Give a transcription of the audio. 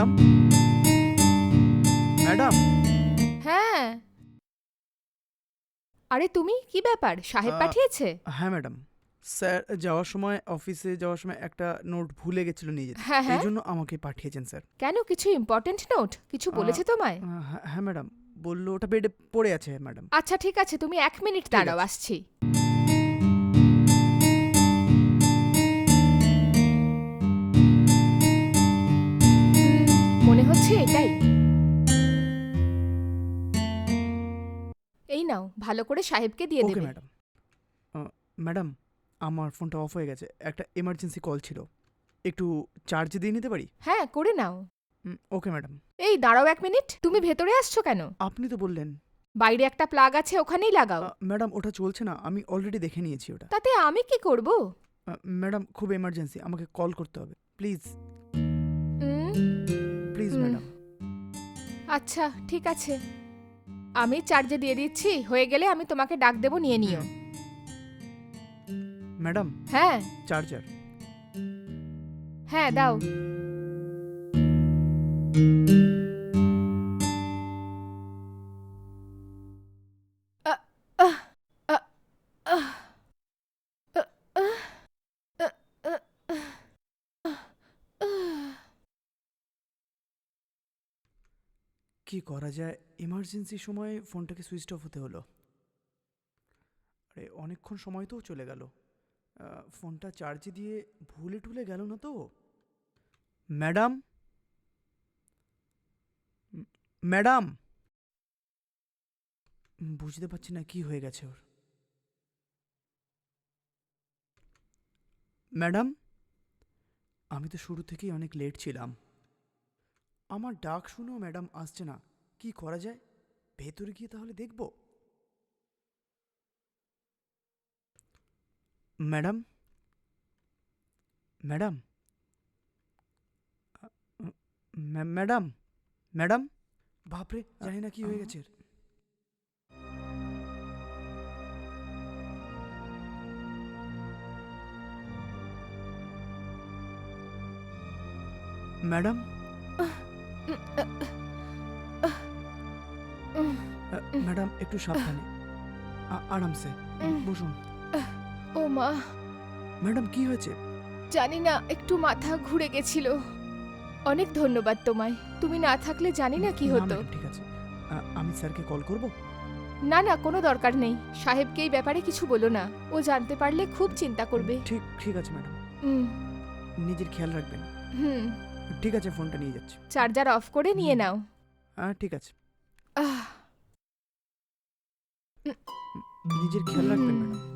Madam? Madam? হ্যাঁ। আরে তুমি কি ব্যাপার? সাহেব পাঠিয়েছে? হ্যাঁ ম্যাডাম। স্যার যাওয়ার সময় অফিসে যাওয়ার সময় একটা নোট ভুলে গেছিল নিয়ে যেতে হ্যাঁ এই হ্যাঁ। জন্য আমাকে পাঠিয়েছেন স্যার। কেন? কিছু ইম্পর্টেন্ট নোট কিছু বলেছে তোমায়? আহ, হ্যাঁ- হ্যাঁ ম্যাডাম। বলল ওটা বেডে পড়ে আছে ম্যাডাম। আচ্ছা ঠিক আছে তুমি এক মিনিট দাঁড়াও আসছি। হচ্ছে এটাই। এই নাও ভালো করে সাহেবকে দিয়ে দেবে। ম্যাডাম। ম্যাডাম আমার ফোনটা অফ হয়ে গেছে। একটা এমার্জেন্সি কল ছিল। একটু চার্জ দিয়ে নিতে পারি? হ্যাঁ করে নাও। Okay madam. এই দাঁড়াও এক মিনিট তুমি ভেতরে আসছো কেন? আপনি তো বললেন। বাইরে একটা প্লাগ আছে ওখানেই লাগাও। ম্যাডাম ওটা চলছে না। আমি অলরেডি দেখে নিয়েছি ওটা। তাতে আমি কি করব? ম্যাডাম খুব এমার্জেন্সি আমাকে কল করতে হবে। প্লিজ আচ্ছা ঠিক আছে। আমি চার্জে দিয়ে দিচ্ছি হয়ে গেলে আমি তোমাকে ডাক দেবো নিয়ে নিও। ম্যাডাম হ্যাঁ। চার্জার। হ্যাঁ দাও। কি করা যায়? এমার্জেন্সি সময়ে ফোনটাকে সুইচ অফ হতে হলো। আরে, অনেকক্ষণ সময় তো চলে গেল। ফোনটা চার্জে দিয়ে ভুলে টুলে গেল না তো? ম্যাডাম ম্যাডাম বুঝতে পারছি না কি হয়ে গেছে ওর। ম্যাডাম আমি তো শুরু থেকেই অনেক লেট ছিলাম। আমার ডাক শুনেও ম্যাডাম আসছে না। কি করা যায়? ভেতরে গিয়ে তাহলে দেখব। ম্যাডাম? ম্যাডাম? ম্যাডাম? ম্যাডাম? বাপরে, জানি না কি হয়ে গেছে। ম্যাডাম? ম্যাডাম একটু সাবধানে। আরামসে। বসুন। ও মা। ম্যাডাম কি হয়েছে? জানি না একটু মাথা ঘুরে গেছিল। অনেক ধন্যবাদ তোমায়। তুমি না থাকলে জানি না কি হতো। ঠিক আছে। আমি স্যারকে কল করব? না না কোনো দরকার নেই। সাহেবকে এই ব্যাপারে কিছু বলো না। ও জানতে পারলে খুব চিন্তা করবে। ঠিক ঠিক আছে ম্যাডাম। হুম। নিজের খেয়াল রাখবেন। হুম। ঠিক আছে ফোনটা নিয়ে যাচ্ছি। চার্জার অফ করে নিয়ে নাও। হ্যাঁ ঠিক আছে। আহ। নিজের খেয়াল রাখবেন ম্যাডাম